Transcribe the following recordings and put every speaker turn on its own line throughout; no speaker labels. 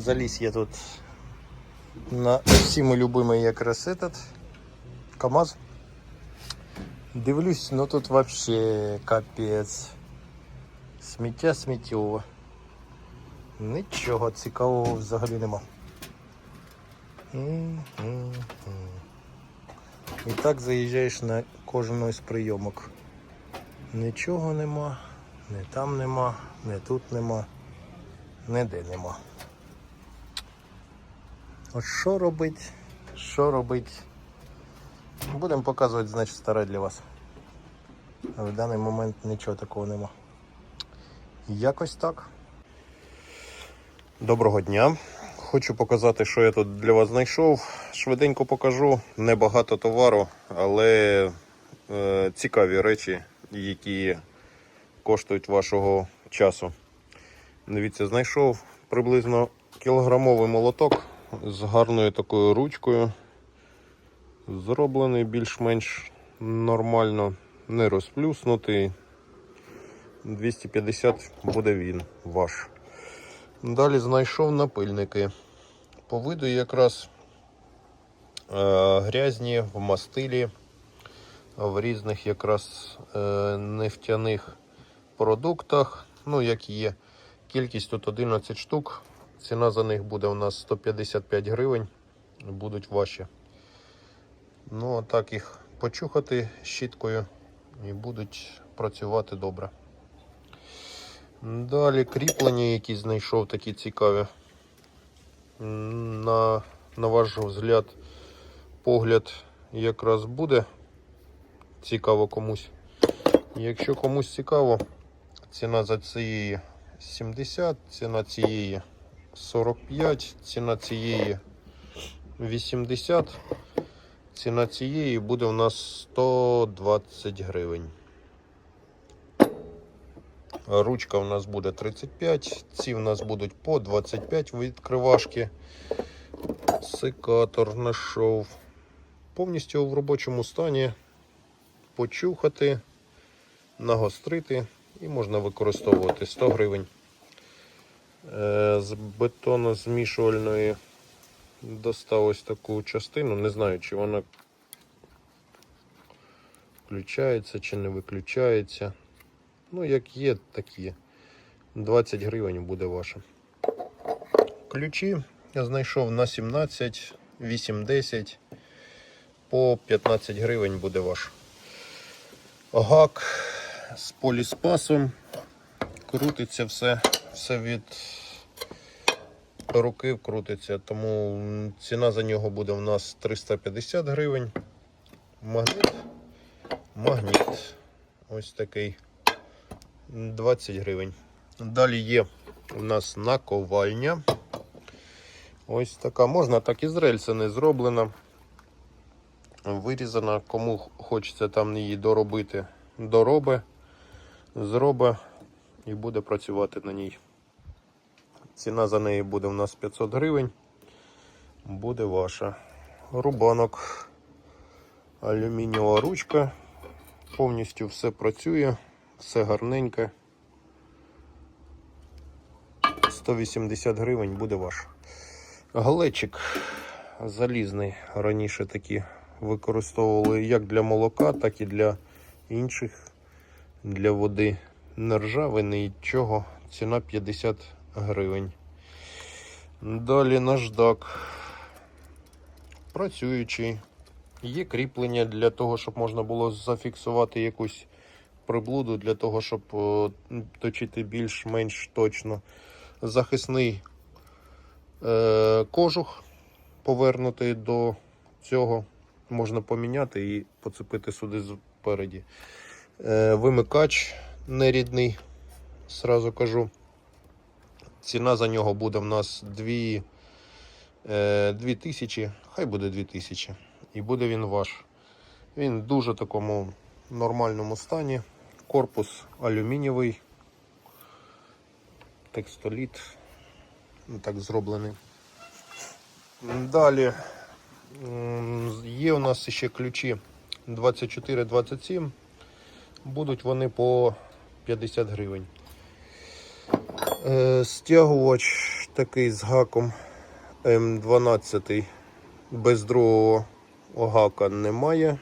Заліз я тут на всіми любимий якраз этот КАМАЗ. Дивлюсь, ну тут вообще капець. Сміття сміттєве. Нічого цікавого взагалі нема. І так заїжджаєш на кожну із прийомок. Нічого нема, не там нема, не тут нема, ніде нема. От що робить? Що робить? Будемо показувати, значить, старе для вас. В даний момент нічого такого нема. Якось так. Доброго дня. Хочу показати, що я тут для вас знайшов. Швиденько покажу. Небагато товару, але е, цікаві речі, які коштують вашого часу. Дивіться, знайшов приблизно кілограмовий молоток з гарною такою ручкою. Зроблений більш-менш нормально, не розплюснутий. 250 буде він ваш. Далі знайшов напильники. По виду якраз е, грязні в мастилі, в різних якраз е, нефтяних продуктах. Ну, як є. Кількість тут 11 штук. Ціна за них буде у нас 155 гривень. Будуть ваші. Ну, а так їх почухати щіткою і будуть працювати добре. Далі кріплення, які знайшов, такі цікаві. На, на ваш взгляд, погляд якраз буде цікаво комусь. Якщо комусь цікаво, ціна за цієї 70, ціна цієї 45, ціна цієї 80, ціна цієї буде у нас 120 гривень. Ручка у нас буде 35, ці в нас будуть по 25 відкривашки. Секатор знайшов. Повністю в робочому стані. Почухати, нагострити і можна використовувати 100 гривень. Е, З бетонозмішувальної достав ось таку частину. Не знаю, чи вона включається, чи не виключається. Ну, як є, так є. 20 гривень буде ваше. Ключі я знайшов на 17, 8, 10. По 15 гривень буде ваш. Гак з поліспасом. Крутиться все, все від руки крутиться, тому ціна за нього буде у нас 350 гривень. Магніт. Магніт. Ось такий. 20 гривень. Далі є у нас наковальня. Ось така. Можна так із рельси не зроблена. Вирізана. Кому хочеться там її доробити, дороби, зробить і буде працювати на ній. Ціна за неї буде у нас 500 гривень. Буде ваша. Рубанок. Алюмінієва ручка. Повністю все працює все гарненьке. 180 гривень буде ваш. Галечик залізний. Раніше такі використовували як для молока, так і для інших, для води. Не ржавий, нічого. Ціна 50 гривень. Далі наждак. Працюючий. Є кріплення для того, щоб можна було зафіксувати якусь приблуду для того, щоб е, точити більш-менш точно. Захисний е, кожух повернутий до цього. Можна поміняти і поцепити сюди спереді. Е, вимикач нерідний, сразу кажу. Ціна за нього буде в нас 2, е, 2000, хай буде 2000. І буде він ваш. Він в дуже такому нормальному стані. Корпус алюмінієвий, текстоліт, ну, так зроблений. Далі є у нас ще ключі 24-27. Будуть вони по 50 гривень. Е, стягувач такий з гаком М12. Без другого гака немає.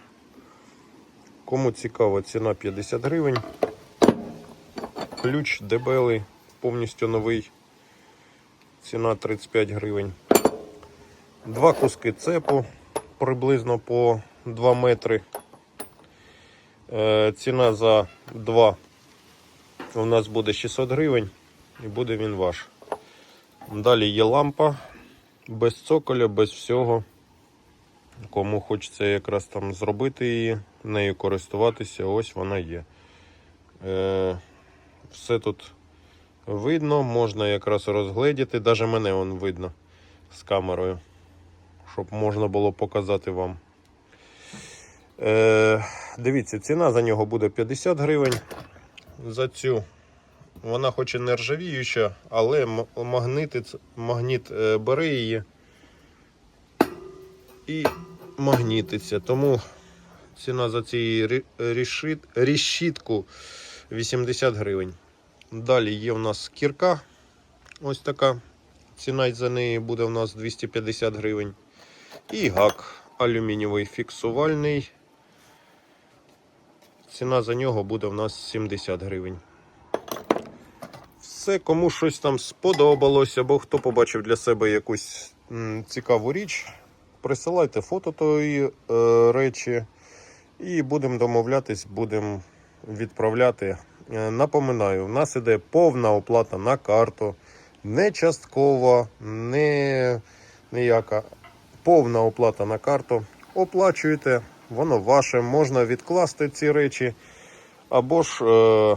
Кому цікаво, ціна 50 гривень. Ключ дебелий, повністю новий. Ціна 35 гривень. Два куски цепу приблизно по 2 метри. Е, ціна за 2 у нас буде 600 гривень і буде він ваш. Далі є лампа без цоколя, без всього. Кому хочеться якраз там зробити її, нею користуватися, ось вона є. Е, все тут видно, можна якраз розгледіти, навіть мене вон видно з камерою, щоб можна було показати вам. Е, дивіться, ціна за нього буде 50 гривень. За цю вона хоч і не ржавіюча, але м- магніт е, бере її і магнітиться. Тому ціна за цієї рі- рішітку 80 гривень. Далі є у нас кірка. Ось така. Ціна за неї буде у нас 250 гривень. І гак алюмінієвий фіксувальний. Ціна за нього буде у нас 70 гривень. Все, кому щось там сподобалось, або хто побачив для себе якусь цікаву річ, присилайте фото тої е, речі і будемо домовлятись, будемо відправляти. Е, напоминаю, в нас іде повна оплата на карту, не часткова, не ніяка. Повна оплата на карту. Оплачуєте, воно ваше, можна відкласти ці речі, або ж е,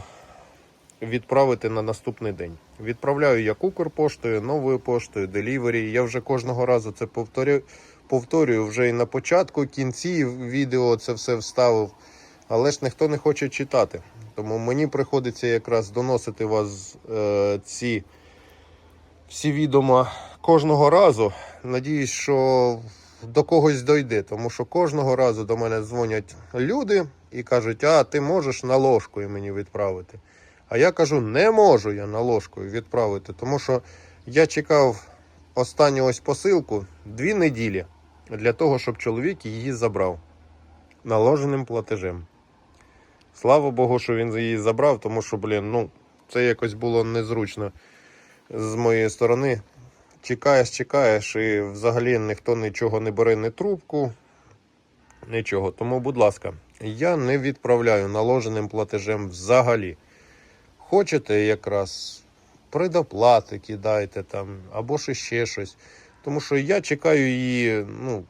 відправити на наступний день. Відправляю як Укрпоштою, новою поштою, делівері. Я вже кожного разу це повторю, повторюю вже і на початку, кінці відео це все вставив. Але ж ніхто не хоче читати. Тому мені приходиться якраз доносити вас е, ці всі відома кожного разу. Надіюсь, що до когось дойде, тому що кожного разу до мене дзвонять люди і кажуть, а ти можеш на ложкою мені відправити. А я кажу, не можу я на ложкою відправити, тому що я чекав останню ось посилку дві неділі для того, щоб чоловік її забрав наложеним платежем. Слава Богу, що він її забрав, тому що, блін, ну, це якось було незручно з моєї сторони. Чекаєш, чекаєш, і взагалі ніхто нічого не бере, ні трубку, нічого. Тому, будь ласка, я не відправляю наложеним платежем взагалі. Хочете якраз предоплати кидайте там, або ж ще щось. Тому що я чекаю її ну,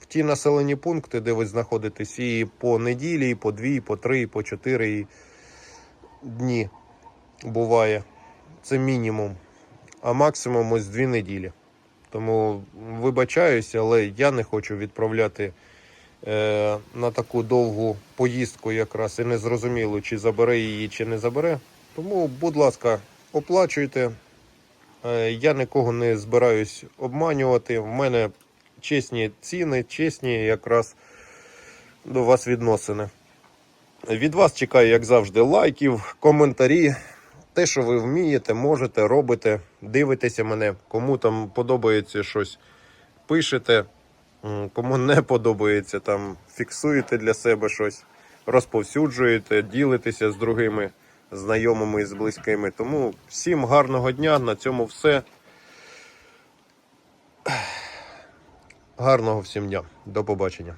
в ті населені пункти, де ви знаходитесь, і по неділі, і по дві, і по три, і по чотири і дні буває. Це мінімум. А максимум ось дві неділі. Тому вибачаюся, але я не хочу відправляти е, на таку довгу поїздку якраз і не зрозуміло, чи забере її, чи не забере. Тому, будь ласка, оплачуйте. Е, Я нікого не збираюсь обманювати. В мене чесні ціни, чесні якраз до вас відносини. Від вас чекаю, як завжди, лайків, коментарі. Те, що ви вмієте, можете, робите, дивитеся мене. Кому там подобається щось, пишете. Кому не подобається, там фіксуєте для себе щось, розповсюджуєте, ділитеся з другими знайомими і з близькими. Тому всім гарного дня, на цьому все. Гарного всім дня, до побачення.